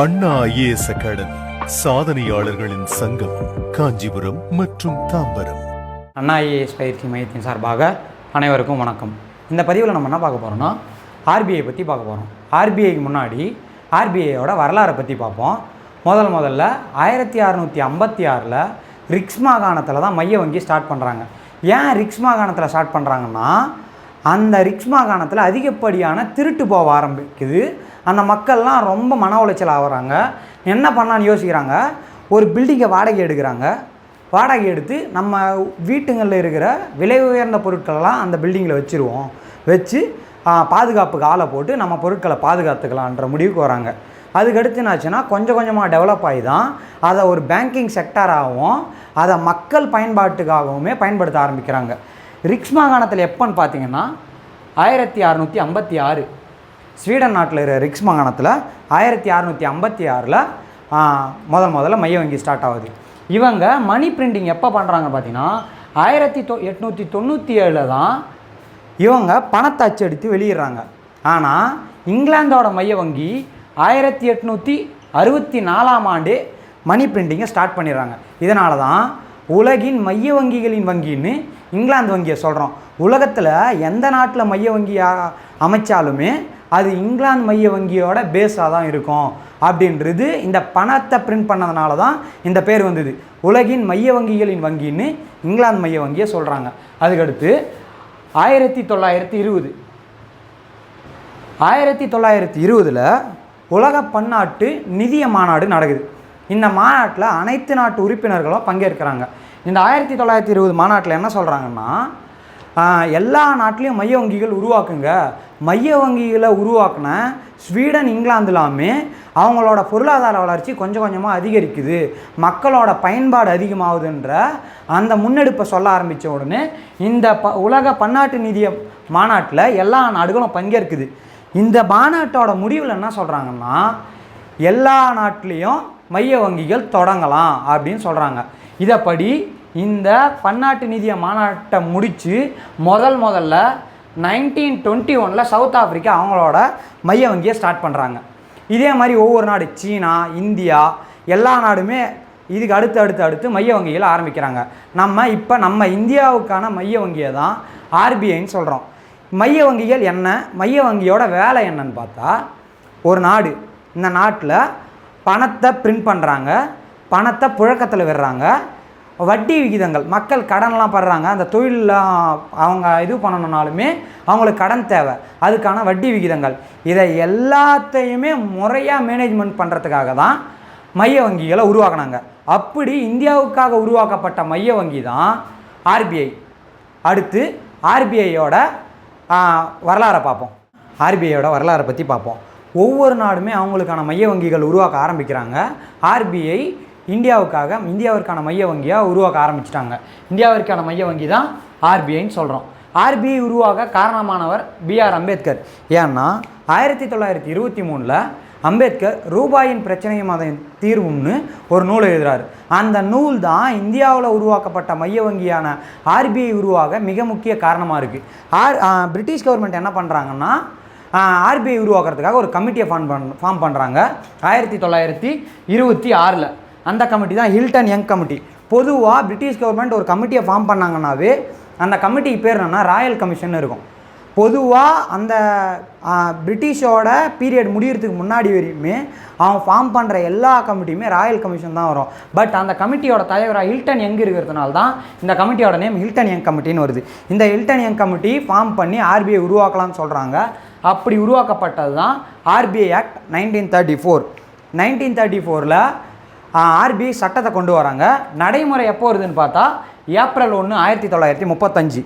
அண்ணா IAS academy சாதனையாளர்களின் சங்கம் காஞ்சிபுரம் மற்றும் தாம்பரம். அண்ணா IAS பயிற்சி மையத்தின் சார்பாக அனைவருக்கும் வணக்கம். இந்த பதிவில் நம்ம என்ன பார்க்க போகிறோம்னா ஆர்பிஐ பற்றி பார்க்க போகிறோம் ஆர்பிஐக்கு முன்னாடி ஆர்பிஐயோட வரலாறை பற்றி பார்ப்போம். முதல் முதல்ல ஆயிரத்தி அறநூற்றி ஐம்பத்தி ஆறில் ரிக்ஸ் மாகாணத்தில் தான் மைய வங்கி ஸ்டார்ட் பண்ணுறாங்க ஏன் ரிக்ஸ் மாகாணத்தில் ஸ்டார்ட் பண்ணுறாங்கன்னா அந்த ரிக்ஸ் மாகாணத்தில் அதிகப்படியான திருட்டு போக ஆரம்பிக்குது. அந்த மக்கள்லாம் ரொம்ப மன உளைச்சல் ஆகுறாங்க. என்ன பண்ணான்னு யோசிக்கிறாங்க? ஒரு பில்டிங்கை வாடகை எடுக்கிறாங்க. வாடகை எடுத்து நம்ம வீட்டுங்களில் இருக்கிற விலை உயர்ந்த பொருட்களெல்லாம் அந்த பில்டிங்கில் வச்சுருவோம். வச்சு பாதுகாப்புக்கு ஆளை போட்டு நம்ம பொருட்களை பாதுகாத்துக்கலான்ற முடிவுக்கு வராங்க. அதுக்கடுத்து என்னாச்சுன்னா கொஞ்சம் கொஞ்சமாக டெவலப் ஆகி தான் அதை ஒரு பேங்கிங் செக்டராகவும் அதை மக்கள் பயன்பாட்டுக்காகவுமே பயன்படுத்த ஆரம்பிக்கிறாங்க. ரிக்ஸ் மாகாணத்தில் எப்போன்னு பார்த்தீங்கன்னா ஆயிரத்தி அறநூற்றி ஐம்பத்தி ஆறு. ஸ்வீடன் நாட்டில் இருக்கிற ரிக்ஸ் மாகாணத்தில் ஆயிரத்தி அறநூற்றி ஐம்பத்தி ஆறில் முதல் முதல்ல மைய வங்கி ஸ்டார்ட் ஆகுது. இவங்க மணி பிரிண்டிங் எப்போ பண்ணுறாங்க பார்த்தீங்கன்னா ஆயிரத்தி தொ எட்நூற்றி தொண்ணூற்றி ஏழில் தான் இவங்க பணத்தை அச்சடித்து வெளியிடுறாங்க. ஆனால் இங்கிலாந்தோட மைய வங்கி ஆயிரத்தி எட்நூற்றி அறுபத்தி நாலாம் ஆண்டு மணி பிரிண்டிங்கை ஸ்டார்ட் பண்ணிடுறாங்க. இதனால தான் உலகின் மைய வங்கிகளின் வங்கின்னு இங்கிலாந்து வங்கியை சொல்கிறோம் உலகத்தில் எந்த நாட்டில் மைய வங்கியாக அமைச்சாலுமே அது இங்கிலாந்து மைய வங்கியோட பேஸாக தான் இருக்கும். அப்படின்றது இந்த பணத்தை பிரிண்ட் பண்ணதுனால தான் இந்த பேர் வந்தது. உலகின் மைய வங்கிகளின் வங்கின்னு இங்கிலாந்து மைய வங்கியை சொல்கிறாங்க அதுக்கடுத்து ஆயிரத்தி தொள்ளாயிரத்தி இருபது. ஆயிரத்தி தொள்ளாயிரத்தி இருபதில் உலக பன்னாட்டு நிதிய மாநாடு நடக்குது. இந்த மாநாட்டில் அனைத்து நாட்டு உறுப்பினர்களும் பங்கேற்கிறாங்க. இந்த ஆயிரத்தி தொள்ளாயிரத்தி இருபது மாநாட்டில் என்ன சொல்கிறாங்கன்னா எல்லா நாட்டிலையும் மைய வங்கிகள் உருவாக்குங்க. மைய வங்கிகளை உருவாக்குன ஸ்வீடன் இங்கிலாந்துலாமே அவங்களோட பொருளாதார வளர்ச்சி கொஞ்சம் கொஞ்சமாக அதிகரிக்குது. மக்களோட பயன்பாடு அதிகமாகுதுன்ற அந்த முன்னெடுப்பை சொல்ல ஆரம்பித்த உடனே இந்த ப உலக பன்னாட்டு நிதிய மாநாட்டில் எல்லா நாடுகளும் பங்கேற்குது. இந்த மாநாட்டோட முடிவில் என்ன சொல்கிறாங்கன்னா எல்லா நாட்டிலையும் மைய வங்கிகள் தொடங்கலாம் அப்படின்னு சொல்கிறாங்க இதைப்படி இந்த பன்னாட்டு நிதிய மாநாட்டை முடித்து முதல் முதல்ல நைன்டீன் டுவெண்ட்டி ஒனில் சவுத் ஆஃப்ரிக்கா அவங்களோட மைய வங்கியை ஸ்டார்ட் பண்ணுறாங்க இதே மாதிரி ஒவ்வொரு நாடு சீனா இந்தியா எல்லா நாடுமே இதுக்கு அடுத்து அடுத்து அடுத்து மைய வங்கிகளை ஆரம்பிக்கிறாங்க. நம்ம இப்போ நம்ம இந்தியாவுக்கான மைய வங்கியை தான் ஆர்பிஐன்னு சொல்கிறோம் மைய வங்கிகள் என்ன? மைய வங்கியோட வேலை என்னன்னு பார்த்தா ஒரு நாடு இந்த நாட்டில் பணத்தை பிரிண்ட் பண்ணுறாங்க பணத்தை புழக்கத்தில் விடுறாங்க. வட்டி விகிதங்கள் மக்கள் கடன்லாம் படுறாங்க. அந்த தொழிலெலாம் அவங்க இது பண்ணணுன்னாலுமே அவங்களுக்கு கடன் தேவை. அதுக்கான வட்டி விகிதங்கள். இதை எல்லாத்தையுமே முறையாக மேனேஜ்மெண்ட் பண்ணுறதுக்காக தான் மைய வங்கிகளை உருவாக்குனாங்க. அப்படி இந்தியாவுக்காக உருவாக்கப்பட்ட மைய வங்கி தான் ஆர்பிஐ அடுத்து ஆர்பிஐயோட வரலாறை பார்ப்போம். ஆர்பிஐயோட வரலாறை பற்றி பார்ப்போம். ஒவ்வொரு நாடுமே அவங்களுக்கான மைய வங்கிகள் உருவாக்க ஆரம்பிக்கிறாங்க. ஆர்பிஐ இந்தியாவுக்காக இந்தியாவிற்கான மைய வங்கியாக உருவாக்க ஆரம்பிச்சிட்டாங்க. இந்தியாவிற்கான மைய வங்கி தான் ஆர்பிஐன்னு சொல்கிறோம் ஆர்பிஐ உருவாக காரணமானவர் பிஆர் அம்பேத்கர். ஏன்னா ஆயிரத்தி தொள்ளாயிரத்தி இருபத்தி மூணில் அம்பேத்கர் ரூபாயின் பிரச்சனையும் அதன் தீர்வும்னு ஒரு நூல் எழுதுகிறார் அந்த நூல் தான் இந்தியாவில் உருவாக்கப்பட்ட மைய வங்கியான ஆர்பிஐ உருவாக மிக முக்கிய காரணமாக இருக்குது ஆர் பிரிட்டிஷ் கவர்மெண்ட் என்ன பண்ணுறாங்கன்னா ஆர்பிஐ உருவாக்குறதுக்காக ஒரு கமிட்டியை ஃபார்ம் பண் ஃபார்ம் பண்ணுறாங்க ஆயிரத்தி தொள்ளாயிரத்தி இருபத்தி ஆறில். அந்த கமிட்டி தான் ஹில்டன் யங் கமிட்டி பொதுவாக பிரிட்டிஷ் கவர்மெண்ட் ஒரு கமிட்டியை ஃபார்ம் பண்ணாங்கன்னாவே அந்த கமிட்டிக்கு பேர் என்னன்னா ராயல் கமிஷன் இருக்கும். பொதுவாக அந்த பிரிட்டிஷோட பீரியட் முடியறதுக்கு முன்னாடி வரையுமே அவன் ஃபார்ம் பண்ணுற எல்லா கமிட்டியுமே ராயல் கமிஷன் தான் வரும். பட் அந்த கமிட்டியோட தலைவராக ஹில்டன் யங் இருக்கிறதுனால தான் இந்த கமிட்டியோட நேம் ஹில்டன் யங் கமிட்டின்னு வருது. இந்த ஹில்டன் யங் கமிட்டி ஃபார்ம் பண்ணி ஆர்பிஐ உருவாக்கலாம்னு சொல்கிறாங்க அப்படி உருவாக்கப்பட்டது தான் RBI act nineteen thirty four nineteen thirty ஃபோரில் ஆர்பிஐ சட்டத்தை கொண்டு வராங்க. நடைமுறை எப்போ வருதுன்னு பார்த்தா ஏப்ரல் ஒன்று ஆயிரத்தி தொள்ளாயிரத்தி முப்பத்தஞ்சு.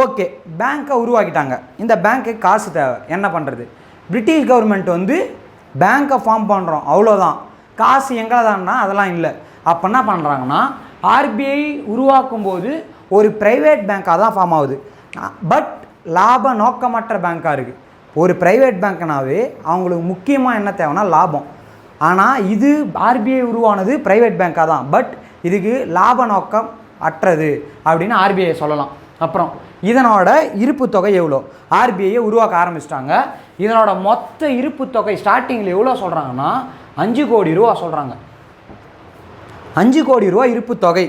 ஓகே பேங்க்கை உருவாக்கிட்டாங்க. இந்த பேங்க்கு காசு தேவை. என்ன பண்ணுறது பிரிட்டிஷ் கவர்மெண்ட் வந்து பேங்க்கை ஃபார்ம் பண்ணுறோம் அவ்வளோதான் காசு எங்கே தான்னா அதெல்லாம் இல்லை. அப்போ என்ன பண்ணுறாங்கன்னா ஆர்பிஐ உருவாக்கும் போது ஒரு ப்ரைவேட் பேங்க்காக தான் ஃபார்ம் ஆகுது. பட் லாப நோக்கமற்ற பேங்க்காக இருக்குது ஒரு ப்ரைவேட் பேங்க்னாவே அவங்களுக்கு முக்கியமாக என்ன தேவைன்னா லாபம். ஆனால் இது ஆர்பிஐ உருவானது ப்ரைவேட் பேங்க்காக தான். பட் இதுக்கு லாப நோக்கம் அற்றது அப்படின்னு ஆர்பிஐ சொல்லலாம். அப்புறம் இதனோட இருப்பு தொகை எவ்வளோ? ஆர்பிஐயை உருவாக்க ஆரம்பிச்சிட்டாங்க. இதனோட மொத்த இருப்பு தொகை ஸ்டார்டிங்கில் எவ்வளோ சொல்கிறாங்கன்னா அஞ்சு கோடி ரூபா சொல்கிறாங்க அஞ்சு கோடி ரூபா இருப்பு தொகை.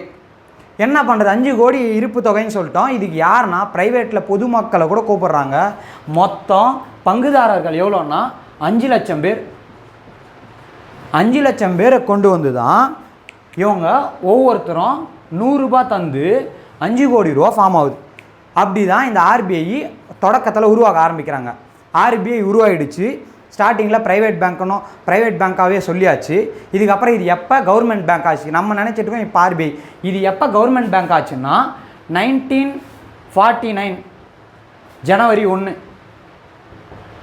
என்ன பண்ணுறது அஞ்சு கோடி இருப்பு தொகைன்னு சொல்லிட்டோம். இதுக்கு யாருன்னா ப்ரைவேட்டில் பொதுமக்களை கூட கூப்பிட்றாங்க. மொத்தம் பங்குதாரர்கள் எவ்வளோன்னா அஞ்சு லட்சம் பேர் அஞ்சு லட்சம் பேரை கொண்டு வந்து தான் இவங்க ஒவ்வொருத்தரும் நூறுரூபா தந்து அஞ்சு கோடி ரூபா ஃபார்ம் ஆகுது. அப்படி தான் இந்த ஆர்பிஐ தொடக்கத்தில் உருவாக்க ஆரம்பிக்கிறாங்க. ஆர்பிஐ உருவாகிடுச்சு ஸ்டார்டிங்கில் ப்ரைவேட் பேங்க்னும் ப்ரைவேட் பேங்க்காகவே சொல்லியாச்சு. இதுக்கப்புறம் இது எப்போ கவர்மெண்ட் பேங்க் ஆச்சு? நம்ம நினச்சிட்டுருக்கோம் இப்போ ஆர்பிஐ இது எப்போ கவர்மெண்ட் பேங்க் ஆச்சுன்னா நைன்டீன் ஃபார்ட்டி நைன் ஜனவரி ஒன்று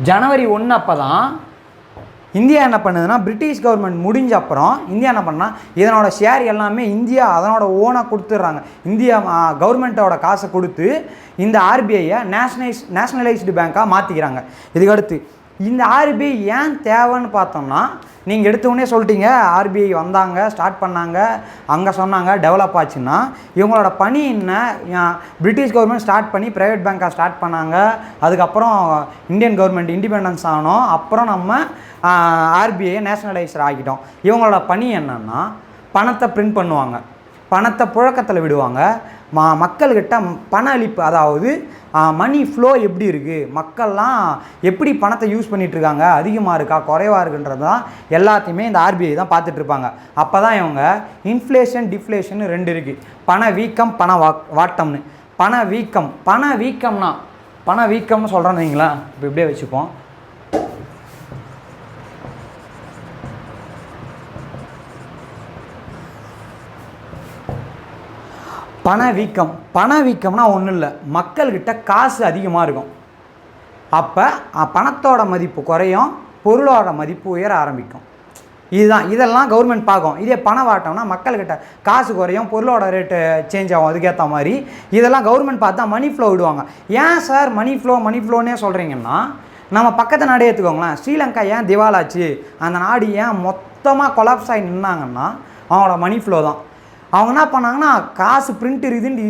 ஜனவரி ஒன்று அப்போ தான் இந்தியா என்ன பண்ணுதுன்னா பிரிட்டிஷ் கவர்மெண்ட் முடிஞ்ச அப்புறம் இந்தியா என்ன பண்ணால் இதனோட ஷேர் எல்லாமே இந்தியா அதனோட ஓனாக கொடுத்துட்றாங்க. இந்தியா கவர்மெண்ட்டோட காசை கொடுத்து இந்த ஆர்பிஐயை நேஷனலைஸ் நேஷனலைஸ்டு பேங்க்காக மாற்றிக்கிறாங்க இதுக்கடுத்து இந்த ஆர்பிஐ ஏன் தேவைன்னு பார்த்தோம்னா நீங்கள் எடுத்தவுடனே சொல்லிட்டீங்க ஆர்பிஐ வந்தாங்க ஸ்டார்ட் பண்ணாங்க அங்கே சொன்னாங்க டெவலப் ஆச்சுன்னா இவங்களோட பணி என்ன? பிரிட்டிஷ் கவர்மெண்ட் ஸ்டார்ட் பண்ணி ப்ரைவேட் பேங்காக ஸ்டார்ட் பண்ணாங்க அதுக்கப்புறம் இந்தியன் கவர்மெண்ட் இண்டிபெண்டன்ஸ் ஆனோம் அப்புறம் நம்ம ஆர்பிஐ நேஷனலைசர் ஆகிட்டோம். இவங்களோட பணி என்னன்னா பணத்தை பிரிண்ட் பண்ணுவாங்க. பணத்தை புழக்கத்தில் விடுவாங்க. ம மக்கள்கிட்ட பண அளிப்பு அதாவது மணி ஃப்ளோ எப்படி இருக்குது மக்கள்லாம் எப்படி பணத்தை யூஸ் பண்ணிகிட்ருக்காங்க இருக்காங்க? அதிகமாக இருக்கா? குறைவாக இருக்குன்றது தான் எல்லாத்தையுமே இந்த ஆர்பிஐ தான் பார்த்துட்ருப்பாங்க அப்போ தான் இவங்க இன்ஃப்ளேஷன் டிஃப்ளேஷன் ரெண்டு இருக்குது பண வீக்கம் பண வா வாட்டம்னு. பண வீக்கம் பண வீக்கம்னா பண வீக்கம்னு சொல்கிறோன்னு வைங்களேன். இப்போ இப்படியே வச்சுப்போம். பணவீக்கம். பணவீக்கம்னா ஒன்றும் இல்லை. மக்கள்கிட்ட காசு அதிகமாக இருக்கும். அப்போ பணத்தோட மதிப்பு குறையும் பொருளோட மதிப்பு உயர ஆரம்பிக்கும். இதுதான். இதெல்லாம் கவர்மெண்ட் பார்க்கும் இதே பணம் வாட்டம்னா மக்கள்கிட்ட காசு குறையும் பொருளோட ரேட்டு சேஞ்ச் ஆகும். அதுக்கேற்ற மாதிரி. இதெல்லாம் கவர்மெண்ட் பார்த்தா மணி ஃப்ளோ விடுவாங்க. ஏன் சார் மணி ஃப்ளோ மணி ஃப்ளோன்னே சொல்கிறீங்கன்னா நம்ம பக்கத்து நாடே எடுத்துக்கோங்களேன். ஸ்ரீலங்கா ஏன் திவாலாச்சு? அந்த நாடு ஏன் மொத்தமாக கொலாப்ஸ் ஆகி நின்னாங்கன்னா அவங்களோட மணி ஃப்ளோ தான். அவங்க என்ன பண்ணாங்கன்னா காசு பிரிண்ட் இருக்குதுன்னு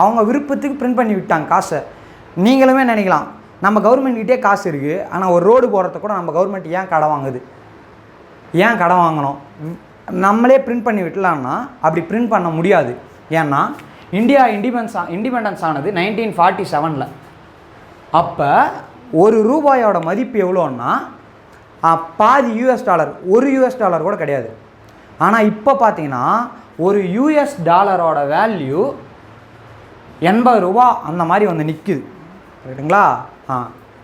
அவங்க விருப்பத்துக்கு பிரிண்ட் பண்ணி விட்டாங்க காசை. நீங்களுமே நினைக்கலாம் நம்ம கவர்மெண்ட்கிட்டே காசு இருக்குது ஆனால் ஒரு ரோடு போகிறத கூட நம்ம கவர்மெண்ட் ஏன் கடை வாங்குது? ஏன் கடை வாங்கணும்? நம்மளே பிரிண்ட் பண்ணி விட்டலாம்னா அப்படி பிரிண்ட் பண்ண முடியாது. ஏன்னா இந்தியா இண்டிபெண்ட்ஸ் இண்டிபெண்டன்ஸ் ஆனது நைன்டீன் ஃபார்ட்டி செவனில் அப்போ ஒரு ரூபாயோட மதிப்பு எவ்வளோன்னா பாதி யூஎஸ் டாலர் ஒரு யூஎஸ் டாலர் கூட கிடையாது. ஆனால் இப்போ பார்த்தீங்கன்னா ஒரு யூஎஸ் டாலரோட வேல்யூ எண்பது ரூபா அந்த மாதிரி வந்து நிற்குது ரைட்டுங்களா ஆ.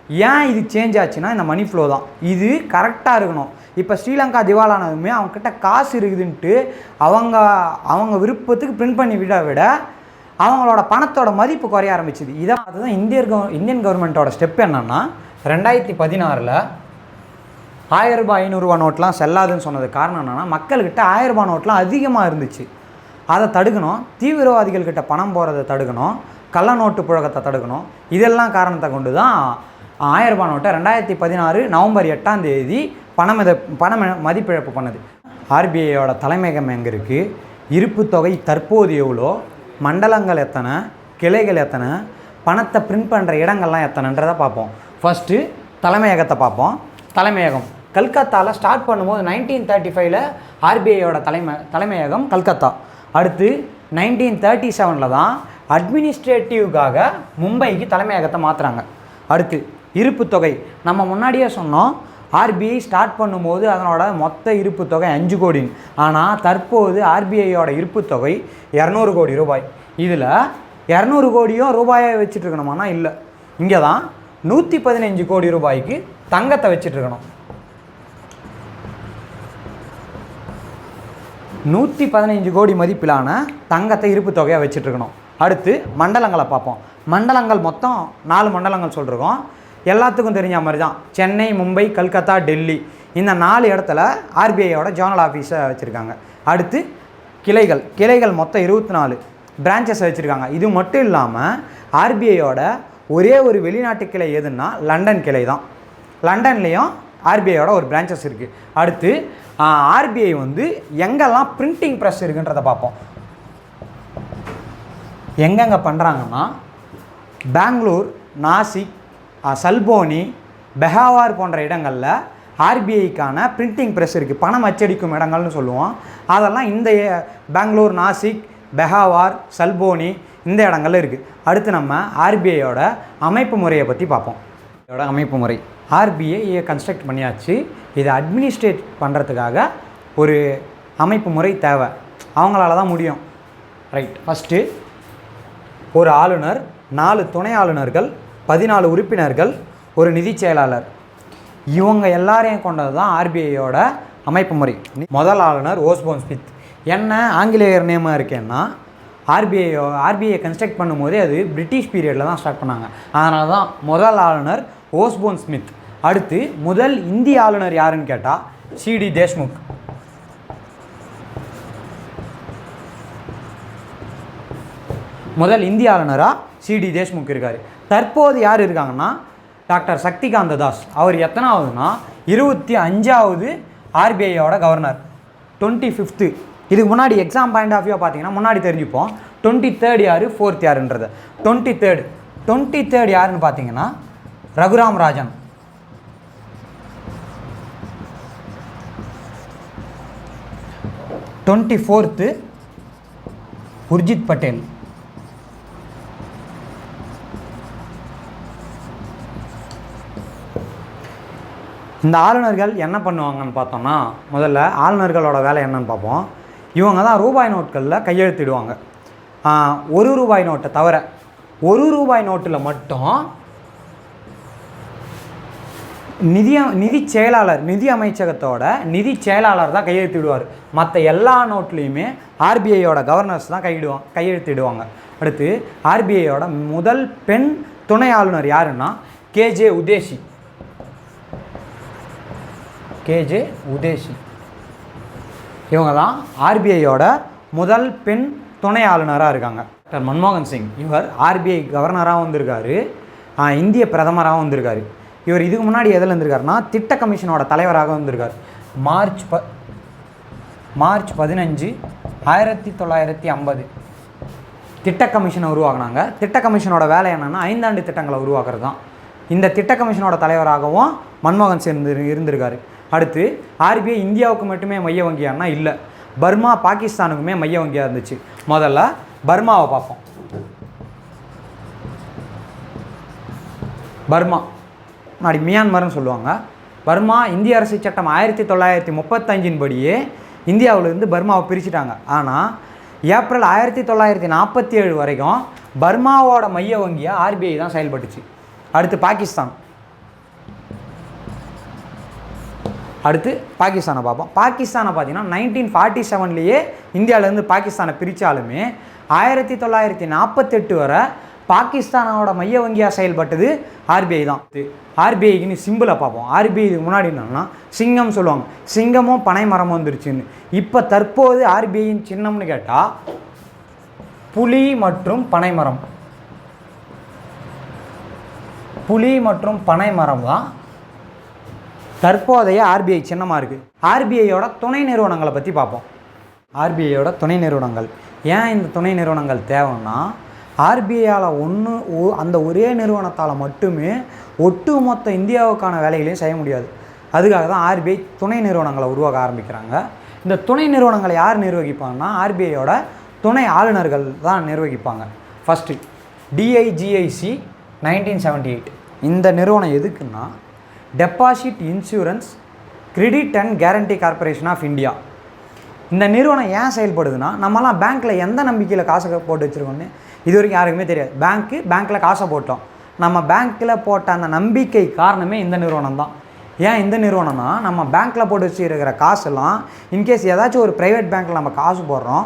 ஏன் இது சேஞ்ச் ஆச்சுன்னா இந்த மணி ஃப்ளோ தான். இது கரெக்டாக இருக்கணும். இப்போ ஸ்ரீலங்கா திவாலானதுமே அவங்கக்கிட்ட காசு இருக்குதுன்ட்டு அவங்க அவங்க விருப்பத்துக்கு பிரிண்ட் பண்ணி விட விட அவங்களோட பணத்தோட மதிப்பு குறைய ஆரம்பிச்சுது. இதை அதுதான் இந்தியர் கவ இந்தியன் கவர்மெண்ட்டோட ஸ்டெப் என்னென்னா ரெண்டாயிரத்தி பதினாறில் ஆயிரம் ரூபாய் ஐநூறுரூவா நோட்லாம் செல்லாதுன்னு சொன்னது காரணம் என்னென்னா மக்கள்கிட்ட ஆயிரம் ரூபாய் நோட்லாம் அதிகமாக இருந்துச்சு. அதை தடுக்கணும். தீவிரவாதிகள் கிட்ட பணம் போகிறத தடுக்கணும். கள்ள நோட்டு புழக்கத்தை தடுக்கணும். இதெல்லாம் காரணத்தை கொண்டு தான் ஆயிரம் ரூபாய் நோட்டை ரெண்டாயிரத்தி பதினாறு நவம்பர் எட்டாம் தேதி பணம் பண மதிப்பிழப்பு பண்ணுது. ஆர்பிஐயோட தலைமையகம் எங்கே இருக்குது இருப்பு தொகை தற்போது எவ்வளோ? மண்டலங்கள் எத்தனை? கிளைகள் எத்தனை? பணத்தை பிரிண்ட் பண்ணுற இடங்கள்லாம் எத்தனைன்றதை பார்ப்போம். ஃபஸ்ட்டு தலைமையகத்தை பார்ப்போம். தலைமையகம். கல்கத்தாவில் ஸ்டார்ட் பண்ணும்போது நைன்டீன் தேர்ட்டி ஃபைவ்ல ஆர்பிஐயோட தலைமை தலைமையகம் கல்கத்தா. அடுத்து நைன்டீன் தேர்ட்டி செவனில் தான் அட்மினிஸ்ட்ரேட்டிவ்காக மும்பைக்கு தலைமையகத்தை மாற்றுறாங்க அடுத்து இருப்பு தொகை நம்ம முன்னாடியே சொன்னோம் ஆர்பிஐ ஸ்டார்ட் பண்ணும்போது அதனோட மொத்த இருப்பு தொகை அஞ்சு கோடின்னு ஆனால் தற்போது ஆர்பிஐயோட இருப்பு தொகை இரநூறு கோடி ரூபாய். இதில் இரநூறு கோடியும் ரூபாயை வச்சுட்டு இருக்கணுமானா இல்லை. இங்கே தான் நூற்றி பதினஞ்சு கோடி ரூபாய்க்கு தங்கத்தை வச்சுட்டு இருக்கணும். நூற்றி பதினைஞ்சு கோடி மதிப்பிலான தங்கத்தை இருப்பு தொகையாக வச்சுட்ருக்கணும் அடுத்து மண்டலங்களை பார்ப்போம். மண்டலங்கள் மொத்தம் நாலு மண்டலங்கள் சொல்கிறோம் எல்லாத்துக்கும் தெரிஞ்ச மாதிரி தான் சென்னை மும்பை கல்கத்தா டெல்லி இந்த நாலு இடத்துல ஆர்பிஐயோட ஜோனல் ஆஃபீஸை வச்சுருக்காங்க. அடுத்து கிளைகள். கிளைகள் மொத்தம் இருபத்தி நாலு பிரான்ச்சஸை வச்சுருக்காங்க. இது மட்டும் இல்லாமல் ஆர்பிஐயோட ஒரே ஒரு வெளிநாட்டு கிளை எதுன்னா லண்டன் கிளை தான் லண்டன்லேயும் ஆர்பிஐயோட ஒரு பிரான்ச்சஸ் இருக்குது அடுத்து ஆர்பிஐ வந்து எங்கெல்லாம் பிரிண்டிங் ப்ரெஸ் இருக்குன்றதை பார்ப்போம். எங்கெங்கே பண்ணுறாங்கன்னா பெங்களூர் நாசிக் சல்போனி பெஹாவார் போன்ற இடங்களில் ஆர்பிஐக்கான பிரிண்டிங் ப்ரெஸ் இருக்குது பணம் அச்சடிக்கும் இடங்கள்னு சொல்லுவோம். அதெல்லாம் இந்த பெங்களூர் நாசிக் பெஹாவார் சல்போனி இந்த இடங்கள்ல இருக்குது அடுத்து நம்ம ஆர்பிஐயோட அமைப்பு முறையை பற்றி பார்ப்போம். இதோட அமைப்பு முறை. ஆர்பிஐ கன்ஸ்ட்ரக்ட் பண்ணியாச்சு. இதை அட்மினிஸ்ட்ரேட் பண்ணுறதுக்காக ஒரு அமைப்பு முறை தேவை. அவங்களால தான் முடியும். ரைட் ஃபஸ்ட்டு ஒரு ஆளுநர் நாலு துணை ஆளுநர்கள் பதினாலு உறுப்பினர்கள் ஒரு நிதி செயலாளர். இவங்க எல்லாரையும் கொண்டது தான் ஆர்பிஐயோட அமைப்பு முறை. முதல் ஆளுநர் ஓஸ்போன் ஸ்மித் என்ன ஆங்கிலேயர் நேமாக இருக்கேன்னா ஆர்பிஐயோ ஆர்பிஐ கன்ஸ்ட்ரக்ட் பண்ணும்போதே அது பிரிட்டிஷ் பீரியடில் தான் ஸ்டார்ட் பண்ணாங்க. அதனால தான் முதல் ஆளுநர் ஓஸ்போன் ஸ்மித். அடுத்து முதல் இந்திய ஆளுநர் யாருன்னு கேட்டால் சிடி தேஷ்முக். முதல் இந்திய ஆளுநராக சிடி தேஷ்முக் இருக்கார். தற்போது யார் இருக்காங்கன்னா டாக்டர் சக்திகாந்த தாஸ். அவர் எத்தனாவதுன்னா இருபத்தி அஞ்சாவது ஆர்பிஐயோட கவர்னர். Twenty fifth. இதுக்கு முன்னாடி எக்ஸாம் பாயிண்ட் ஆஃப் வியூ பார்த்தீங்கன்னா முன்னாடி தெரிஞ்சுப்போம். டுவெண்ட்டி தேர்ட் யார் ஃபோர்த் யாருன்றது. Twenty third. டுவெண்ட்டி தேர்ட் யாருன்னு பார்த்தீங்கன்னா ரகுராம் ராஜன் டுவெண்ட்டி ஃபோர்த்து உர்ஜித் பட்டேல். இந்த ஆளுநர்கள் என்ன பண்ணுவாங்கன்னு பார்த்தோம்னா முதல்ல ஆளுநர்களோட வேலை என்னன்னு பார்ப்போம். இவங்க தான் ரூபாய் நோட்களில் கையெழுத்திடுவாங்க. ஒரு ரூபாய் நோட்டை தவிர ஒரு ரூபாய் நோட்டில் மட்டும் நிதி நிதி செயலாளர் நிதி அமைச்சகத்தோட நிதி செயலாளர் தான் கையெழுத்திடுவார் மற்ற எல்லா நோட்லேயுமே ஆர்பிஐயோட கவர்னர்ஸ் தான் கையிடுவாங்க கையெழுத்திடுவாங்க. அடுத்து ஆர்பிஐயோட முதல் பெண் துணை ஆளுநர் யாருன்னா கேஜே உதேஷி கேஜே உதேஷி இவங்க தான் ஆர்பிஐயோட முதல் பெண் துணை ஆளுநராக இருக்காங்க. டாக்டர் மன்மோகன் சிங் இவர் ஆர்பிஐ கவர்னராகவும் வந்திருக்காரு. இந்திய பிரதமராகவும் வந்திருக்காரு. இவர் இதுக்கு முன்னாடி எதில் இருந்திருக்காருன்னா திட்ட கமிஷனோட தலைவராக வந்திருக்கார். மார்ச் ப மார்ச் பதினஞ்சு ஆயிரத்தி தொள்ளாயிரத்தி ஐம்பது. திட்ட கமிஷனை உருவாக்குனாங்க. திட்ட கமிஷனோட வேலை என்னென்னா ஐந்தாண்டு திட்டங்களை உருவாக்குறது தான் இந்த திட்ட கமிஷனோட தலைவராகவும் மன்மோகன் சிங் இருந்திருக்காரு. அடுத்து ஆர்பிஐ இந்தியாவுக்கு மட்டுமே மைய வங்கியானா இல்லை. பர்மா பாகிஸ்தானுக்குமே மைய வங்கியாக இருந்துச்சு. முதல்ல பர்மாவை பார்ப்போம். பர்மா. முன்னாடி மியான்மர்னு சொல்லுவாங்க. பர்மா இந்திய அரசு சட்டம் ஆயிரத்தி தொள்ளாயிரத்தி முப்பத்தஞ்சின் படியே இந்தியாவிலேருந்து பர்மாவை பிரிச்சுட்டாங்க. ஆனால் ஏப்ரல் ஆயிரத்தி தொள்ளாயிரத்தி நாற்பத்தி ஏழு வரைக்கும் பர்மாவோட மைய வங்கியாக ஆர்பிஐ தான் செயல்பட்டுச்சு. அடுத்து பாகிஸ்தான். அடுத்து பாகிஸ்தானை பார்ப்போம். பாகிஸ்தானை பார்த்தீங்கன்னா நைன்டீன் ஃபார்ட்டி செவன்லேயே இந்தியாவிலேருந்து பாகிஸ்தானை பிரித்தாலுமே ஆயிரத்தி தொள்ளாயிரத்தி நாற்பத்தெட்டு வரை பாகிஸ்தானோட மைய வங்கியாக செயல்பட்டது ஆர்பிஐ தான். ஆர்பிஐக்குன்னு சிம்பிளாக பார்ப்போம். ஆர்பிஐ இதுக்கு முன்னாடி என்னன்னா சிங்கம் சொல்லுவாங்க. சிங்கமும் பனை மரமும் வந்துருச்சுன்னு. இப்போ தற்போது ஆர்பிஐயின் சின்னம்னு கேட்டால் புலி மற்றும் பனைமரம். புலி மற்றும் பனை மரம் தான் தற்போதைய ஆர்பிஐ சின்னமாக இருக்குது ஆர்பிஐயோட துணை நிறுவனங்களை பற்றி பார்ப்போம். ஆர்பிஐயோட துணை நிறுவனங்கள். ஏன் இந்த துணை நிறுவனங்கள் தேவைன்னா ஆர்பிஐயால் ஒன்று அந்த ஒரே நிறுவனத்தால் மட்டுமே ஒட்டுமொத்த இந்தியாவுக்கான வேலைகளையும் செய்ய முடியாது. அதுக்காக தான் ஆர்பிஐ துணை நிறுவனங்களை உருவாக்க ஆரம்பிக்கிறாங்க. இந்த துணை நிறுவனங்களை யார் நிர்வகிப்பாங்கன்னா ஆர்பிஐயோட துணை ஆளுநர்கள் தான் நிர்வகிப்பாங்க. First DICGC nineteen seventy eight இந்த நிறுவனம் எதுக்குன்னா deposit insurance credit and guarantee corporation of India இந்த நிறுவனம் ஏன் செயல்படுதுன்னா நம்மலாம் பேங்க்கில் எந்த நம்பிக்கையில் காசை போட்டு வச்சுருக்கோன்னு இது வரைக்கும் யாருக்குமே தெரியாது. பேங்க்கு பேங்க்கில் காசை போட்டோம். நம்ம பேங்க்கில் போட்ட அந்த நம்பிக்கை காரணமே இந்த நிறுவனம் தான் ஏன் இந்த நிறுவனம்னா நம்ம பேங்க்கில் போட்டு வச்சுருக்கிற காசெல்லாம் இன்கேஸ் ஏதாச்சும் ஒரு ப்ரைவேட் பேங்க்கில் நம்ம காசு போடுறோம்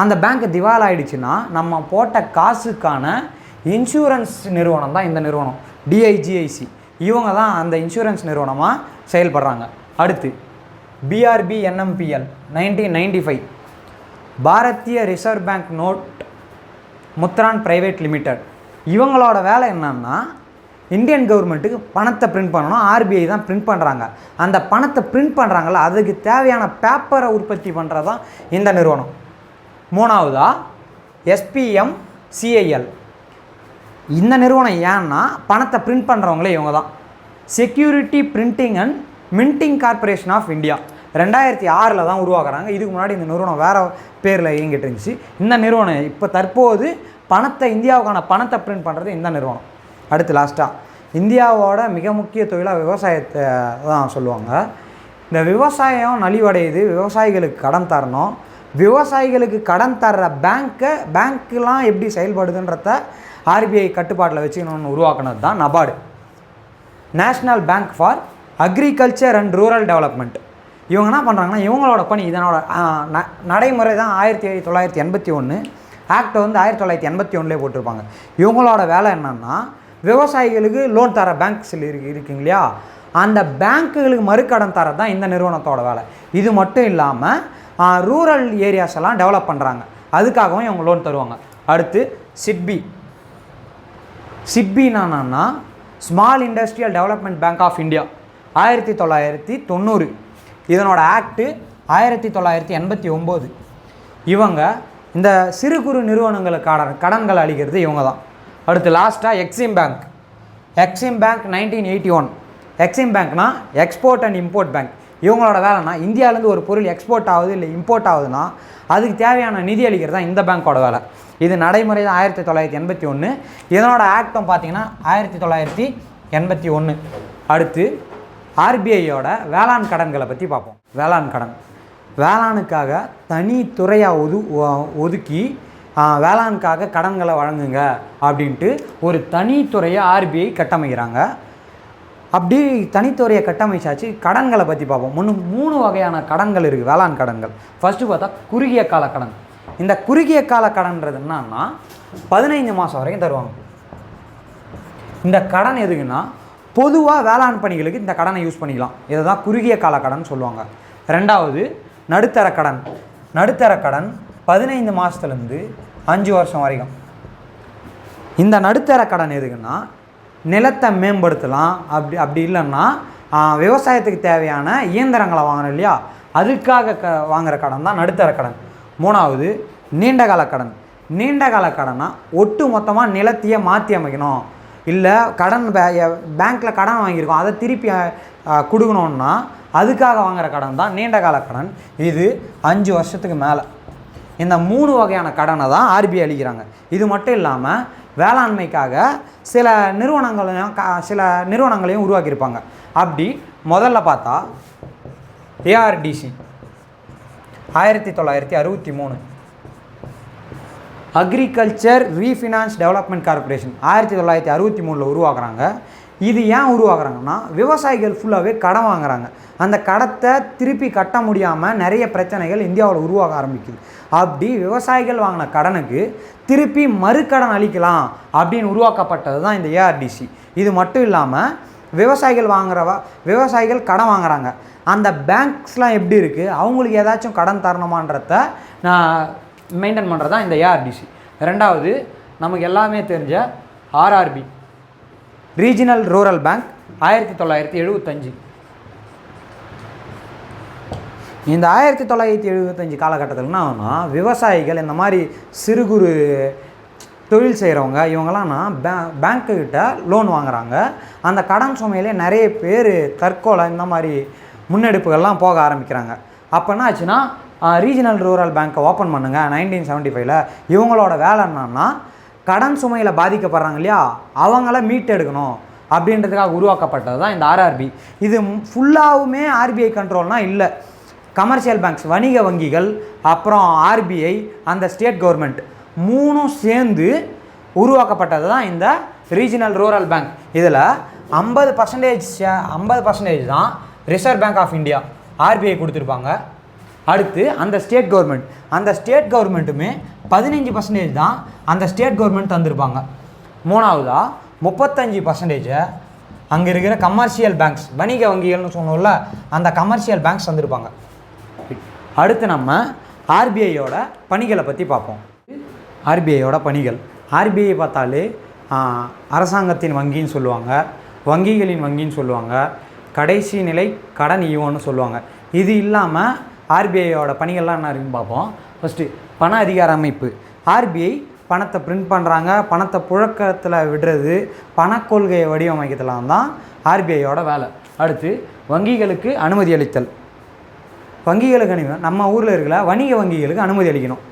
அந்த பேங்க் திவால் ஆயிடுச்சுன்னா நம்ம போட்ட காசுக்கான இன்சூரன்ஸ் நிறுவனம். தான் இந்த நிறுவனம் டிஐஜிஐசி இவங்க தான் அந்த இன்சூரன்ஸ் நிறுவனமாக செயல்படுறாங்க. அடுத்து BRB NMPL nineteen ninety five Bharatiya reserve bank note Mudran private limited. இவங்களோட வேலை என்னன்னா இந்தியன் கவர்மெண்ட்டுக்கு பணத்தை பிரிண்ட் பண்ணணும். ஆர்பிஐ தான் பிரிண்ட் பண்ணுறாங்க அந்த பணத்தை பிரிண்ட் பண்ணுறாங்கள அதுக்கு தேவையான பேப்பரை உற்பத்தி பண்ணுறது தான் இந்த நிறுவனம். மூணாவதா எஸ்பிஎம் சிஐஎல். இந்த நிறுவனம் ஏன்னா பணத்தை பிரிண்ட் பண்ணுறவங்களே இவங்க தான் security printing and minting corporation of India ரெண்டாயிரத்தி ஆறில் தான் உருவாக்குறாங்க. இதுக்கு முன்னாடி இந்த நிறுவனம் வேறு பேரில் இயங்கிட்டு இருந்துச்சு. இந்த நிறுவனம் இப்போ தற்போது பணத்தை இந்தியாவுக்கான பணத்தை பிரிண்ட் பண்ணுறது இந்த நிறுவனம். அடுத்து லாஸ்ட்டாக இந்தியாவோட மிக முக்கிய தொழிலாக விவசாயத்தை தான் சொல்லுவாங்க. இந்த விவசாயம் நலிவடையுது விவசாயிகளுக்கு கடன் தரணும். விவசாயிகளுக்கு கடன் தர்ற பேங்க்கை பேங்க்கெலாம் எப்படி செயல்படுதுன்றத ஆர்பிஐ கட்டுப்பாட்டில் வச்சுக்கணும்னு உருவாக்குனது தான் NABARD national bank for agriculture and rural development இவங்க என்ன பண்ணுறாங்கன்னா இவங்களோட பணி இதனோட ந- நடைமுறை தான் ஆயிரத்தி தொள்ளாயிரத்தி எண்பத்தி ஒன்று ஆக்டை வந்து ஆயிரத்தி தொள்ளாயிரத்தி எண்பத்தி ஒன்றுலேயே போட்டிருப்பாங்க. இவங்களோட வேலை என்னென்னா விவசாயிகளுக்கு லோன் தர பேங்க்ஸ் இருக்கு இருக்குங்க இல்லையா? அந்த பேங்க்குகளுக்கு மறுக்கடன் தர தான் இந்த நிறுவனத்தோட வேலை. இது மட்டும் இல்லாமல் ரூரல் ஏரியாஸ் எல்லாம் டெவலப் பண்ணுறாங்க அதுக்காகவும் இவங்க லோன் தருவாங்க. அடுத்து SIDBI சிட்பினா small industrial development bank of India ஆயிரத்தி தொள்ளாயிரத்தி தொண்ணூறு. இதனோட ஆக்டு ஆயிரத்தி தொள்ளாயிரத்தி எண்பத்தி ஒம்பது. இவங்க இந்த சிறு குறு நிறுவனங்களுக்கான கடன்கள் அளிக்கிறது இவங்க தான் அடுத்து லாஸ்ட்டாக EXIM bank EXIM bank nineteen eighty one EXIM பேங்க்னா export and import bank இவங்களோட வேலைனா இந்தியாவிலேருந்து ஒரு பொருள் எக்ஸ்போர்ட் ஆகுது இல்லை இம்போர்ட் ஆகுதுன்னா அதுக்கு தேவையான நிதி அளிக்கிறது தான் இந்த பேங்க்கோட வேலை. இது நடைமுறை தான் ஆயிரத்தி தொள்ளாயிரத்தி எண்பத்தி ஒன்று இதனோட ஆக்டும் பார்த்திங்கன்னா ஆயிரத்தி தொள்ளாயிரத்தி எண்பத்தி ஒன்று அடுத்து ஆர்பிஐயோட வேளாண் கடன்களை பற்றி பார்ப்போம். வேளாண் கடன். வேளாணுக்காக தனி துறையாக ஒது ஒ- ஒதுக்கி வேளாண்காக வேளாணுக்காக கடன்களை வழங்குங்க அப்படின்ட்டு ஒரு தனித்துறையை ஆர்பிஐ கட்டமைக்கிறாங்க. அப்படி தனித்துறையை கட்டமைச்சாச்சு. கடன்களை பற்றி பார்ப்போம். முன்னு மூணு வகையான கடன்கள் இருக்குது வேளாண் கடன்கள். ஃபஸ்ட்டு பார்த்தா குறுகிய கால கடன். இந்த குறுகிய கால கடன்றது என்னன்னா பதினைந்து மாதம் வரைக்கும் தருவாங்க. இந்த கடன் எதுக்குன்னா பொதுவாக வேளாண் பணிகளுக்கு இந்த கடனை யூஸ் பண்ணிக்கலாம். இதை தான் குறுகிய கால கடன் சொல்லுவாங்க. ரெண்டாவது நடுத்தர கடன். நடுத்தர கடன் பதினைந்து மாதத்துலேருந்து அஞ்சு வருஷம் வரைக்கும். இந்த நடுத்தர கடன் எதுக்குன்னா நிலத்தை மேம்படுத்தலாம். அப்படி அப்படி இல்லைன்னா விவசாயத்துக்கு தேவையான இயந்திரங்களை வாங்கணும் இல்லையா? அதுக்காக க வாங்குகிற கடன் தான் நடுத்தர கடன். மூணாவது நீண்ட கால கடன். நீண்ட கால கடனா ஒட்டு மொத்தமாக நிலத்தையே மாற்றி அமைக்கணும். இல்லை கடன் பேங்க்கில் கடன் வாங்கியிருக்கோம் அதை திருப்பி கொடுக்கணுன்னா அதுக்காக வாங்குகிற கடன் தான் நீண்ட கால கடன். இது அஞ்சு வருஷத்துக்கு மேலே. இந்த மூணு வகையான கடனை தான் ஆர்பிஐ அளிக்கிறாங்க. இது மட்டும் இல்லாமல் வேளாண்மைக்காக சில நிறுவனங்களையும் சில நிறுவனங்களையும் உருவாக்கியிருப்பாங்க. அப்படி முதல்ல பார்த்தா ஏஆர்டிசி ஆயிரத்தி தொள்ளாயிரத்தி அறுபத்தி மூணு. அக்ரிகல்ச்சர் ரீஃபினான்ஸ் டெவலப்மெண்ட் கார்ப்பரேஷன் ஆயிரத்தி தொள்ளாயிரத்தி அறுபத்தி மூணில் உருவாக்குறாங்க. இது ஏன் உருவாக்குறாங்கன்னா விவசாயிகள் ஃபுல்லாகவே கடன் வாங்குறாங்க. அந்த கடத்தை திருப்பி கட்ட முடியாமல் நிறைய பிரச்சனைகள் இந்தியாவில் உருவாக ஆரம்பிக்குது. அப்படி விவசாயிகள் வாங்கின கடனுக்கு திருப்பி மறுக்கடன் அளிக்கலாம் அப்படின்னு உருவாக்கப்பட்டது தான் இந்த ஏஆர்டிசி இது மட்டும் இல்லாமல் விவசாயிகள் வாங்குறவா விவசாயிகள் கடன் வாங்குறாங்க. அந்த பேங்க்ஸ்லாம் எப்படி இருக்குது அவங்களுக்கு ஏதாச்சும் கடன் தரணுமான்றத நான் மெயின்டைன் பண்ணுறது தான் இந்த ஏஆர்டிசி ரெண்டாவது நமக்கு எல்லாமே தெரிஞ்ச ஆர்ஆர்பி ரீஜினல் ரூரல் பேங்க் ஆயிரத்தி தொள்ளாயிரத்தி எழுபத்தஞ்சு இந்த ஆயிரத்தி தொள்ளாயிரத்தி எழுபத்தஞ்சு காலகட்டத்தில் என்ன ஆகும்னா விவசாயிகள் இந்த மாதிரி சிறு குறு தொழில் செய்கிறவங்க இவங்கெல்லாம் பே பேங்க்குக்கிட்ட லோன் வாங்குறாங்க. அந்த கடன் சுமையிலே நிறைய பேர் தற்கொலை இந்த மாதிரி முன்னெடுப்புகள்லாம் போக ஆரம்பிக்கிறாங்க. அப்போ என்ன ஆச்சுன்னா ரீஜனல் ரூரல் பேங்க்கை ஓப்பன் பண்ணுங்கள் நைன்டீன் செவன்ட்டி ஃபைவ்ல இவங்களோட வேலை என்னன்னா கடன் சுமையில் பாதிக்கப்படுறாங்க இல்லையா? அவங்கள மீட்டெடுக்கணும் அப்படின்றதுக்காக உருவாக்கப்பட்டது தான் இந்த ஆர்ஆர்பி இது ஃபுல்லாகவுமே ஆர்பிஐ கண்ட்ரோல்னால் இல்லை. கமர்ஷியல் பேங்க்ஸ் வணிக வங்கிகள் அப்புறம் ஆர்பிஐ அந்த ஸ்டேட் கவர்மெண்ட் மூணும் சேர்ந்து உருவாக்கப்பட்டது தான் இந்த ரீஜனல் ரூரல் பேங்க் இதில் ஐம்பது பர்சன்டேஜ் ஐம்பது பர்சன்டேஜ் தான் reserve bank of India RBI கொடுத்துருப்பாங்க. அடுத்து அந்த ஸ்டேட் கவர்மெண்ட் அந்த ஸ்டேட் கவர்மெண்ட்டுமே பதினஞ்சு பர்சன்டேஜ் தான் அந்த ஸ்டேட் கவர்மெண்ட் தந்திருப்பாங்க. மூணாவதாக முப்பத்தஞ்சு பர்சன்டேஜை அங்கே இருக்கிற கமர்ஷியல் பேங்க்ஸ் வணிக வங்கிகள்னு சொன்னோம்ல அந்த கமர்ஷியல் பேங்க்ஸ் தந்திருப்பாங்க. அடுத்து நம்ம ஆர்பிஐயோட பணிகளை பற்றி பார்ப்போம். ஆர்பிஐயோட பணிகள். ஆர்பிஐ பார்த்தாலே அரசாங்கத்தின் வங்கின்னு சொல்லுவாங்க வங்கிகளின் வங்கின்னு சொல்லுவாங்க கடைசி நிலை கடன் ஈவோன்னு சொல்லுவாங்க. இது இல்லாமல் ஆர்பிஐயோட பணிகள்லாம் என்ன இருக்குன்னு பார்ப்போம். ஃபஸ்ட்டு பண அதிகார அமைப்பு. ஆர்பிஐ பணத்தை பிரிண்ட் பண்ணுறாங்க பணத்தை புழக்கத்தில் விடுறது பணக்கொள்கையை வடிவமைக்கிறதுலாம் தான் ஆர்பிஐயோட வேலை. அடுத்து வங்கிகளுக்கு அனுமதி அளித்தல். வங்கிகளுக்கு அனுமதி நம்ம ஊரில் இருக்கிற வணிக வங்கிகளுக்கு அனுமதி அளிக்கணும்.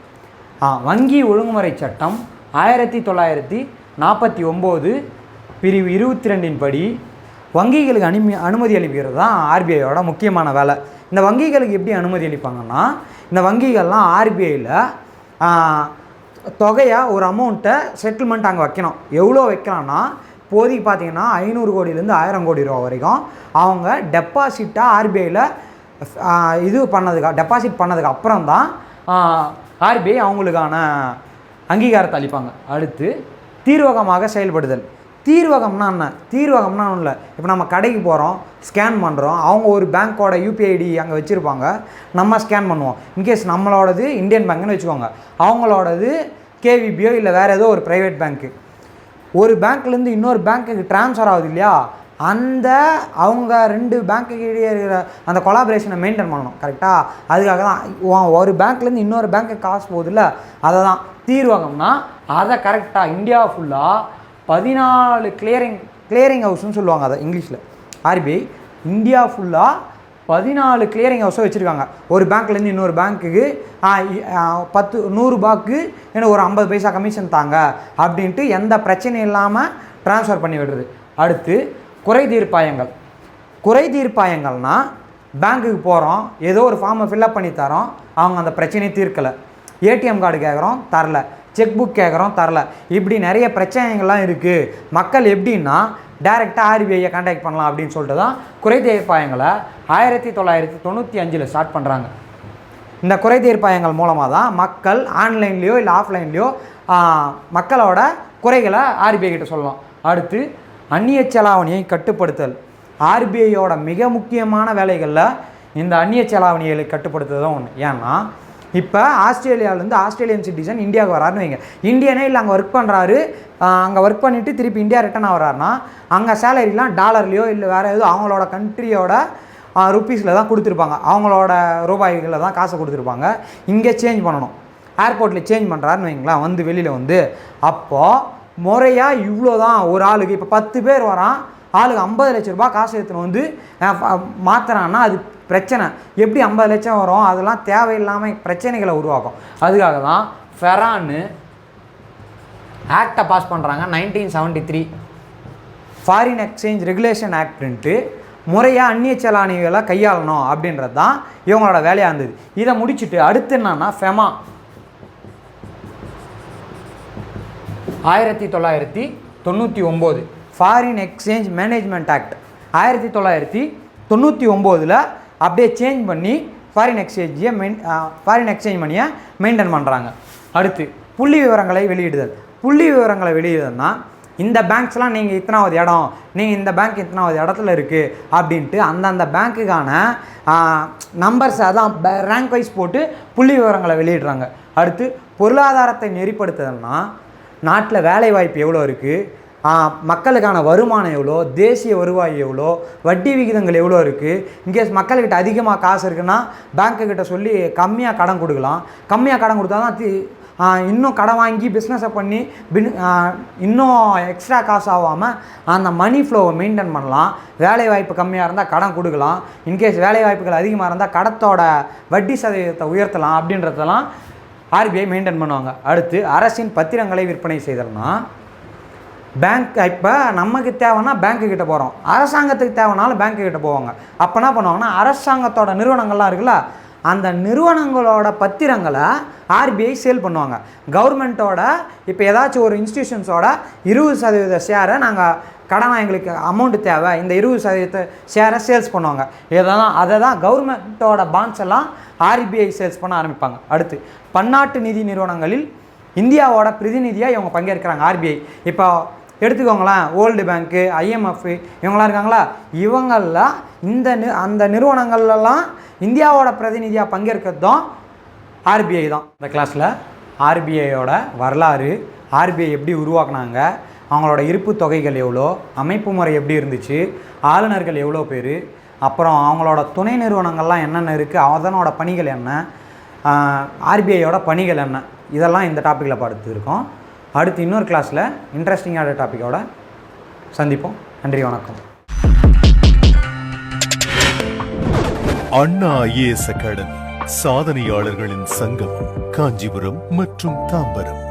ஆ வங்கி ஒழுங்குமுறை சட்டம் ஆயிரத்தி தொள்ளாயிரத்தி நாற்பத்தி ஒம்பது பிரிவு இருபத்தி ரெண்டின் படி வங்கிகளுக்கு அனுமதி அனுமதி அளிக்கிறது தான் ஆர்பிஐயோட முக்கியமான வேலை. இந்த வங்கிகளுக்கு எப்படி அனுமதி அளிப்பாங்கன்னா இந்த வங்கிகள்லாம் ஆர்பிஐயில் தொகையாக ஒரு அமௌண்ட்டை செட்டில்மெண்ட் அங்கே வைக்கணும். எவ்வளோ வைக்கலாம்னா இப்போதைக்கு பார்த்தீங்கன்னா ஐநூறு கோடியிலேருந்து ஆயிரம் கோடி ரூபா வரைக்கும் அவங்க டெபாசிட்டாக ஆர்பிஐயில் இது பண்ணதுக்கு டெபாசிட் பண்ணதுக்கு அப்புறம் தான் ஆர்பிஐ அவங்களுக்கான அங்கீகாரத்தை அளிப்பாங்க. அடுத்து தீர்வகமாக செயல்படுதல். தீர்வகம்னா என்ன தீர்வகம்னா ஒன்றும் இல்லை இப்போ நம்ம கடைக்கு போகிறோம் ஸ்கேன் பண்ணுறோம் அவங்க ஒரு பேங்க்கோட யூபிஐ ஐடி அங்கே வச்சுருப்பாங்க. நம்ம ஸ்கேன் பண்ணுவோம். இன்கேஸ் நம்மளோடது இந்தியன் பேங்க்னு வச்சுக்கோங்க. அவங்களோடது கேவிபியோ இல்லை வேறு ஏதோ ஒரு ப்ரைவேட் பேங்க்கு ஒரு பேங்க்லேருந்து இன்னொரு பேங்க்குக்கு ட்ரான்ஸ்ஃபர் ஆகுது இல்லையா? அந்த அவங்க ரெண்டு பேங்க்குக்கு இடையே இருக்கிற அந்த கொலாபரேஷனை மெயின்டைன் பண்ணணும். கரெக்டாக அதுக்காக தான். ஒரு பேங்க்லேருந்து இன்னொரு பேங்க்குக்கு காசு போகுதுல்ல? அதை தான் தீர்வகம்னா அதை கரெக்டாக இந்தியா ஃபுல்லாக பதினாலு கிளியரிங் கிளியரிங் ஹவுஸ்னு சொல்லுவாங்க அதை இங்கிலீஷில். ஆர்பிஐ இந்தியா ஃபுல்லாக பதினாலு கிளியரிங் ஹவுஸை வச்சுருக்காங்க. ஒரு பேங்க்லேருந்து இன்னொரு பேங்க்குக்கு பத்து நூறுரூபாக்கு என்ன ஒரு ஐம்பது பைசா கமிஷன் தாங்க அப்படின்ட்டு எந்த பிரச்சனையும் இல்லாமல் ட்ரான்ஸ்ஃபர் பண்ணி விடுறது. அடுத்து குறை தீர்ப்பாயங்கள். குறை தீர்ப்பாயங்கள்னால் பேங்க்குக்கு போகிறோம் ஏதோ ஒரு ஃபார்மை ஃபில்அப் பண்ணி தரோம் அவங்க அந்த பிரச்சனையை தீர்க்கலை. ஏடிஎம் கார்டு கேட்குறோம் தரல. செக் புக் கேட்குறோம் தரல. இப்படி நிறைய பிரச்சனைகள்லாம் இருக்குது மக்கள் எப்படின்னா டைரெக்டாக ஆர்பிஐயை கான்டாக்ட் பண்ணலாம் அப்படின்னு சொல்லிட்டு தான் குறை தீர்ப்பாயங்களை ஆயிரத்தி தொள்ளாயிரத்தி தொண்ணூற்றி அஞ்சில் ஸ்டார்ட் பண்ணுறாங்க இந்த குறை தீர்ப்பாயங்கள் மூலமாக தான் மக்கள் ஆன்லைன்லேயோ இல்லை ஆஃப்லைன்லேயோ மக்களோட குறைகளை ஆர்பிஐ கிட்ட சொல்லலாம். அடுத்து அந்நிய செலாவணியை கட்டுப்படுத்தல். ஆர்பிஐயோட மிக முக்கியமான வேலைகளில் இந்த அந்நிய செலாவணிகளை கட்டுப்படுத்துறதும் ஒன்று ஏன்னா இப்போ ஆஸ்திரேலியாவிலேருந்து ஆஸ்திரேலியன் சிட்டிசன் இந்தியாவுக்கு வராருன்னு வைங்க. இந்தியனே இல்லை அங்கே ஒர்க் பண்ணுறாரு அங்கே ஒர்க் பண்ணிவிட்டு திருப்பி இந்தியா ரிட்டர்ன் ஆகிறாருன்னா அங்கே சேலரிலாம் டாலர்லேயோ இல்லை வேறு எதுவும் அவங்களோட கண்ட்ரியோட ருப்பீஸில் தான் கொடுத்துருப்பாங்க. அவங்களோட ரூபாய்களில் தான் காசை கொடுத்துருப்பாங்க. இங்கே சேஞ்ச் பண்ணணும். ஏர்போர்ட்டில் சேஞ்ச் பண்ணுறாருன்னு வைங்களேன் வந்து வெளியில் வந்து. அப்போது முறையாக இவ்வளோ தான் ஒரு ஆளுக்கு இப்போ பத்து பேர் வரான். ஆளுக்கு ஐம்பது லட்ச ரூபா காசு எடுத்துன்னு வந்து மாற்றுறான்னா அது பிரச்சனை. எப்படி ஐம்பது லட்சம் வரும்? அதெல்லாம் தேவையில்லாமல் பிரச்சனைகளை உருவாக்கும். அதுக்காக தான் ஃபெரான்னு ஆக்டை பாஸ் பண்ணுறாங்க nineteen seventy three foreign exchange regulation ஆக்ட்ன்ட்டு முறையாக அந்நிய செலானிகளை கையாளணும் அப்படின்றது தான் இவங்களோட வேலையாக இருந்தது. இதை முடிச்சுட்டு அடுத்து என்னன்னா ஃபெமா ஆயிரத்தி தொள்ளாயிரத்தி தொண்ணூற்றி ஒம்பது. ஃபாரின் எக்ஸ்சேஞ்ச் மேனேஜ்மெண்ட் ஆக்ட் ஆயிரத்தி தொள்ளாயிரத்தி தொண்ணூற்றி ஒம்போதில் அப்படியே சேஞ்ச் பண்ணி ஃபாரின் எக்ஸ்சேஞ்சியை மெயின் ஃபாரின் எக்ஸ்சேஞ்ச் மணியை மெயின்டைன் பண்ணுறாங்க அடுத்து புள்ளி விவரங்களை வெளியிடுதல். புள்ளி விவரங்களை வெளியிடுதல்னா இந்த பேங்க்ஸ்லாம் நீங்கள் இத்தனாவது இடம் நீங்கள் இந்த பேங்க் இத்தனாவது இடத்துல இருக்குது அப்படின்ட்டு அந்தந்த பேங்க்குக்கான நம்பர்ஸ் அதான் ரேங்க் வைஸ் போட்டு புள்ளி விவரங்களை வெளியிடுறாங்க. அடுத்து பொருளாதாரத்தை நெறிப்படுத்துதல்னா நாட்டில் வேலைவாய்ப்பு எவ்வளோ இருக்குது மக்களுக்கான வருமானம் எவ்வளோ? தேசிய வருவாய் எவ்வளோ? வட்டி விகிதங்கள் எவ்வளோ இருக்குது இன்கேஸ் மக்கள்கிட்ட அதிகமாக காசு இருக்குன்னா பேங்க்குக்கிட்ட சொல்லி கம்மியாக கடன் கொடுக்கலாம். கம்மியாக கடன் கொடுத்தா தான் இன்னும் கடன் வாங்கி பிஸ்னஸை பண்ணி பின் இன்னும் எக்ஸ்ட்ரா காசு ஆகாமல் அந்த மணி ஃப்ளோவை மெயின்டைன் பண்ணலாம். வேலை வாய்ப்பு கம்மியாக இருந்தால் கடன் கொடுக்கலாம். இன்கேஸ் வேலை வாய்ப்புகள் அதிகமாக இருந்தால் கடத்தோட வட்டி சதவீதத்தை உயர்த்தலாம் அப்படின்றதெல்லாம் ஆர்பிஐ மெயின்டைன் பண்ணுவாங்க. அடுத்து அரசின் பத்திரங்களை விற்பனை செய்தல்னா பேங்க் இப்போ நமக்கு தேவைன்னா பேங்க்கு கிட்ட போகிறோம் அரசாங்கத்துக்கு தேவைனாலும் பேங்க்கு கிட்ட போவாங்க. அப்போ என்ன பண்ணுவாங்கன்னா அரசாங்கத்தோட நிறுவனங்கள்லாம் இருக்குல்ல அந்த நிறுவனங்களோட பத்திரங்களை ஆர்பிஐ சேல் பண்ணுவாங்க. கவர்மெண்ட்டோட இப்போ ஏதாச்சும் ஒரு இன்ஸ்டியூஷன்ஸோட இருபது சதவீத ஷேரை நாங்கள் கடனாக எங்களுக்கு அமௌண்ட்டு தேவை. இந்த இருபது சதவீத ஷேரை சேல்ஸ் பண்ணுவாங்க. இதெல்லாம் அதை தான் கவர்மெண்ட்டோட பாண்ட்ஸ் எல்லாம் ஆர்பிஐ சேல்ஸ் பண்ண ஆரம்பிப்பாங்க. அடுத்து பன்னாட்டு நிதி நிறுவனங்களில் இந்தியாவோட பிரதிநிதியாக இவங்க பங்கேற்கிறாங்க ஆர்பிஐ. இப்போ எடுத்துக்கோங்களேன் வேர்ல்டு பேங்க்கு ஐஎம்எஃப் இவங்களாம் இருக்காங்களா? இவங்கள்லாம் இந்த நி அந்த நிறுவனங்கள்லாம் இந்தியாவோட பிரதிநிதியாக பங்கேற்கிறது தான் ஆர்பிஐ தான். இந்த கிளாஸில் ஆர்பிஐயோட வரலாறு ஆர்பிஐ எப்படி உருவாக்குனாங்க அவங்களோட இருப்பு தொகைகள் எவ்வளோ அமைப்பு முறை எப்படி இருந்துச்சு ஆளுநர்கள் எவ்வளோ பேர் அப்புறம் அவங்களோட துணை நிறுவனங்கள்லாம் என்னென்ன இருக்குது அதனோட பணிகள் என்ன ஆர்பிஐயோட பணிகள் என்ன இதெல்லாம் இந்த டாப்பிக்கில் பார்த்துருக்கோம் அடுத்து இன்னொரு கிளாஸில் இன்ட்ரெஸ்டிங்கான டாப்பிக்கோட சந்திப்போம். நன்றி வணக்கம். அண்ணா ஐஏஎஸ் அகாடமி சாதனையாளர்களின் சங்கம் காஞ்சிபுரம் மற்றும் தாம்பரம்.